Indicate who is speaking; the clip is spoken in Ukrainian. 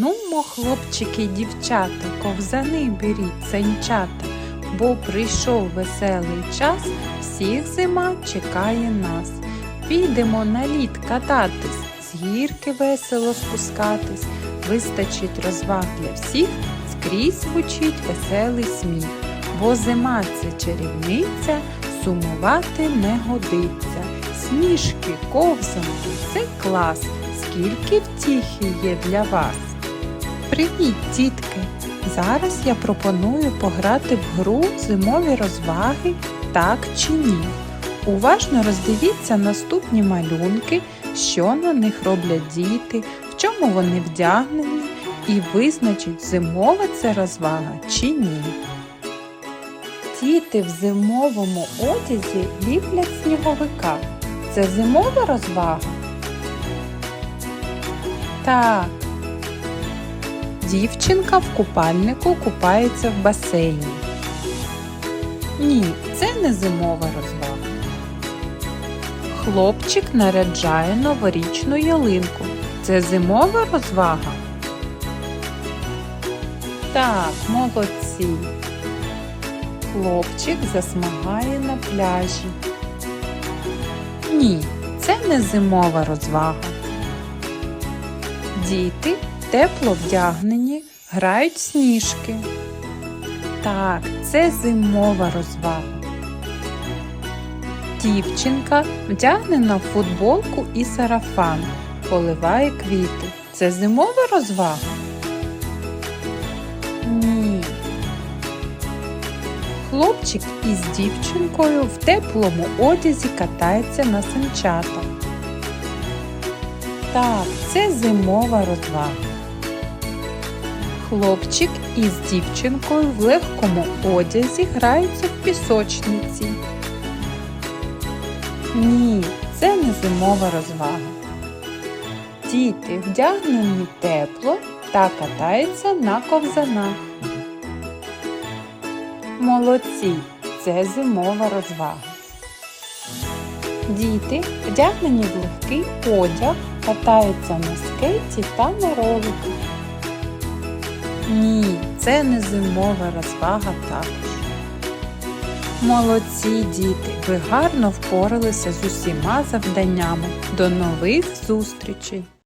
Speaker 1: Нумо, хлопчики дівчата, ковзани беріть, санчата, бо прийшов веселий час, всіх зима чекає нас. Підемо на лід кататись, з гірки весело спускатись, вистачить розваг для всіх, скрізь звучить веселий сміх, бо зима це чарівниця, сумувати не годиться. Сніжки, ковзанки, це клас, скільки втіхи є для вас. Привіт, дітки! Зараз я пропоную пограти в гру зимові розваги так чи ні. Уважно роздивіться наступні малюнки, що на них роблять діти, в чому вони вдягнені, і визначить, зимова це розвага чи ні. Діти в зимовому одязі ліплять сніговика. Це зимова розвага? Так. Дівчинка в купальнику купається в басейні. Ні, це не зимова розвага. Хлопчик наряджає новорічну ялинку. Це зимова розвага? Так, молодці. Хлопчик засмагає на пляжі. Ні, це не зимова розвага. Діти тепло вдягнені, грають сніжки. Так, це зимова розвага. Дівчинка вдягнена в футболку і сарафан, поливає квіти. Це зимова розвага? Ні. Хлопчик із дівчинкою в теплому одязі катається на санчатах. Так, це зимова розвага. Хлопчик із дівчинкою в легкому одязі граються в пісочниці. Ні, це не зимова розвага. Діти вдягнені тепло та катаються на ковзанах. Молодці, це зимова розвага. Діти, вдягнені в легкий одяг, катаються на скейті та на роликах. Ні, це не зимова розвага також. Молодці діти, ви гарно впоралися з усіма завданнями. До нових зустрічей!